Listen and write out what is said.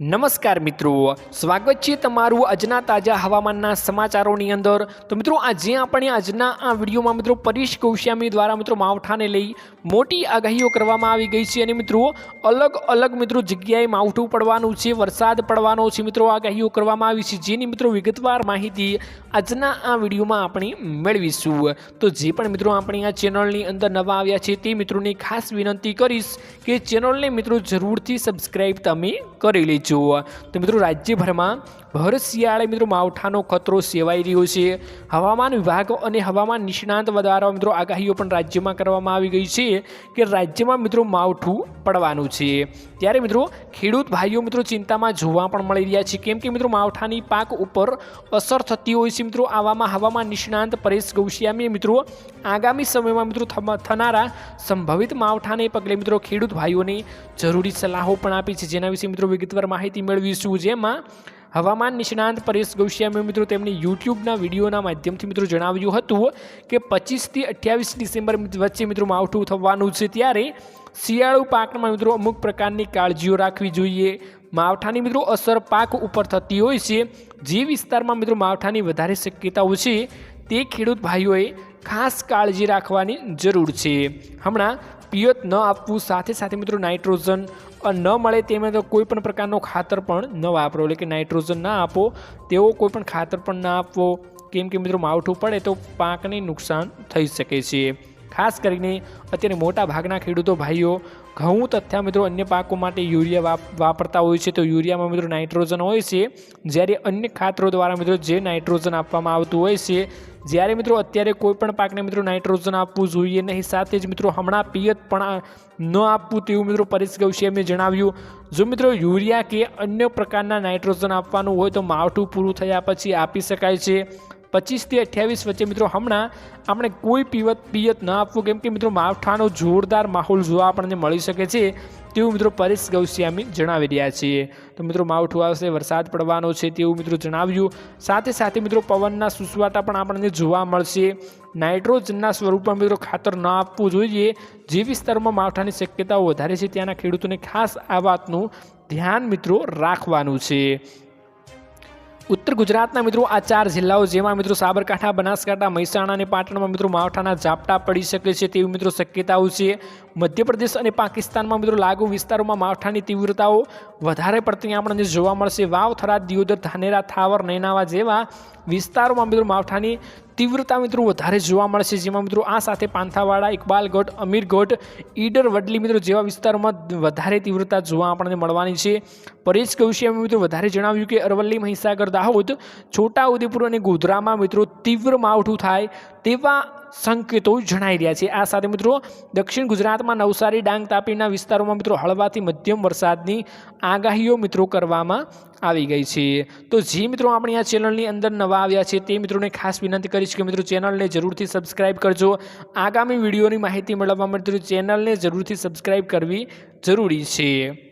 નમસ્કાર મિત્રો. સ્વાગત છે તમારું આજના તાજા હવામાનના સમાચારોની અંદર. તો મિત્રો, આજે આપણે આજના આ વિડીયોમાં મિત્રો પરેશ ગૌશ્યામી દ્વારા મિત્રો માવઠાને લઈ મોટી આગાહીઓ કરવામાં આવી ગઈ છે. અને મિત્રો, અલગ અલગ મિત્રો જગ્યાએ માવઠું પડવાનું છે, વરસાદ પડવાનો છે મિત્રો, આગાહીઓ કરવામાં આવી છે. જેની મિત્રો વિગતવાર માહિતી આજના આ વિડીયોમાં આપણે મેળવીશું. તો જે પણ મિત્રો આપણી આ ચેનલની અંદર નવા આવ્યા છે, તે મિત્રોને ખાસ વિનંતી કરીશ કે ચેનલને મિત્રો જરૂરથી સબસ્ક્રાઈબ તમે કરી લેજો. તો મિત્રો રાજ્યભરમાં ભર શિયાળે મિત્રો માવઠાનો ખતરો સેવાઈ રહ્યો છે. હવામાન વિભાગ અને હવામાન નિષ્ણાંત દ્વારા મિત્રો આગાહીઓ પણ રાજ્યમાં કરવામાં આવી ગઈ છે કે રાજ્યમાં મિત્રો માવઠું પડવાનું છે. ત્યારે મિત્રો ખેડૂત ભાઈઓ મિત્રો ચિંતામાં જોવા પણ મળી રહ્યા છે. કેમ કે મિત્રો માવઠાની પાક ઉપર અસર થતી હોય છે મિત્રો. આવામાં હવામાન નિષ્ણાંત પરેશ ગૌસ્વામીએ મિત્રો આગામી સમયમાં મિત્રો થનારા સંભવિત માવઠાને પગલે મિત્રો ખેડૂત ભાઈઓને જરૂરી સલાહો પણ આપી છે. જેના વિશે મિત્રો વિગતવાર માહિતી મેળવીશું. જેમાં હવામાન નિષ્ણાંત પરેશ ગૌશ્યામે મિત્રો તેમની યુટ્યુબના વિડીયોના માધ્યમથી મિત્રો જણાવ્યું હતું કે પચીસથી અઠ્યાવીસ ડિસેમ્બર વચ્ચે મિત્રો માવઠું થવાનું છે ત્યારે શિયાળુ પાકમાં મિત્રો અમુક પ્રકારની કાળજીઓ રાખવી જોઈએ. માવઠાની મિત્રો અસર પાક ઉપર થતી હોય છે. જે વિસ્તારમાં મિત્રો માવઠાની વધારે શક્યતાઓ છે તે ખેડૂત ભાઈઓએ ખાસ કાળજી રાખવાની જરૂર છે. હમણાં પિયત ન આપવું, સાથે સાથે મિત્રો નાઇટ્રોજન ન મળે તેમાં તો કોઈ પણ પ્રકારનો ખાતર પણ ન વાપરો. એટલે કે નાઇટ્રોજન ના આપો તેવો કોઈ પણ ખાતર પણ ના આપવો. કેમ કે મિત્રો માવઠું પડે તો પાકને નુકસાન થઈ શકે છે. ખાસ કરીને અત્યારે મોટા ભાગના ખેડૂતો ભાઈઓ, ઘઉં તથા મિત્રો અન્ય પાકો માટે યુરિયા વાપ, વાપરતા હોય છે તો યુરિયામાં મિત્રો નાઇટ્રોજન હોય છે. જ્યારે અન્ય ખાતરો દ્વારા મિત્રો જે નાઇટ્રોજન આપવામાં આવતું હોય છે જ્યારે મિત્રો અત્યારે કોઈ પણ પાકને મિત્રો નાઇટ્રોજન આપવું જોઈએ નહીં, સાથે જ મિત્રો હમણાં પિયત પણ ન આપવું તેવું મિત્રો પરેશ ગૌસ્વામીએ જણાવ્યું. જો મિત્રો યુરિયા કે અન્ય પ્રકારના નાઇટ્રોજન આપવાનું હોય તો માવઠું પૂરું થયા પછી આપી શકાય છે. પચીસથી અઠ્યાવીસ વચ્ચે મિત્રો હમણાં આપણે કોઈ પિયત પિયત ન આપવું. કેમ કે મિત્રો માવઠાનો જોરદાર માહોલ જોવા આપણને મળી શકે છે તેવું મિત્રો પરેશ ગૌસ્વામી જણાવી રહ્યા છીએ. તો મિત્રો માવઠું આવશે, વરસાદ પડવાનો છે તેવું મિત્રો જણાવ્યું. સાથે સાથે મિત્રો પવનના સુસવાટા પણ આપણને જોવા મળશે. નાઇટ્રોજનના સ્વરૂપમાં મિત્રો ખાતર ન આપવું જોઈએ. જે વિસ્તારમાં માવઠાની શક્યતાઓ વધારે છે, ત્યાંના ખેડૂતોને ખાસ આ વાતનું ધ્યાન મિત્રો રાખવાનું છે. ઉત્તર ગુજરાતના મિત્રો આ ચાર જિલ્લાઓ જેમાં મિત્રો સાબરકાંઠા, બનાસકાંઠા મહેસાણા અને પાટણમાં મિત્રો માવઠાના ઝાપટા પડી શકે છે તેવી મિત્રો શક્યતાઓ છે. મધ્યપ્રદેશ અને પાકિસ્તાનમાં મિત્રો લાગુ વિસ્તારોમાં માવઠાની તીવ્રતાઓ વધારે પડતી આપણને જોવા મળશે. વાવ થરાદ, દિયોદર, ધાનેરા, થાવર, નૈનાવા જેવા વિસ્તારોમાં મિત્રો માવઠાની તીવ્રતા મિત્રો વધારે જોવા મળશે જેમાં મિત્રો આ સાથે પાંથાવાડા ઇકબાલગઢ અમીરગઢ ઈડર, વડલી મિત્રો જેવા વિસ્તારોમાં વધારે તીવ્રતા જોવા આપણને મળવાની છે. પરેશ ગૌસ્વામી મિત્રો વધારે જણાવ્યું કે અરવલ્લી મહીસાગર, દાહોદ છોટા ઉદેપુર અને ગોધરામાં મિત્રો તીવ્ર માવઠું થાય તેવા સંકેતો જણાઈ રહ્યા છે. આ સાથે મિત્રો, દક્ષિણ ગુજરાતમાં નવસારી, ડાંગ, તાપીના વિસ્તારોમાં મિત્રો હળવાથી મધ્યમ વરસાદની આગાહીઓ મિત્રો કરવામાં આવી ગઈ છે. તો જે મિત્રો આપણી આ ચેનલની અંદર નવા આવ્યા છે તે મિત્રોને ખાસ વિનંતી કરીશ કે મિત્રો ચેનલને જરૂરથી સબસ્ક્રાઈબ કરજો. આગામી વિડીયોની માહિતી મેળવવા મિત્રો ચેનલને જરૂરથી સબસ્ક્રાઈબ કરવી જરૂરી છે.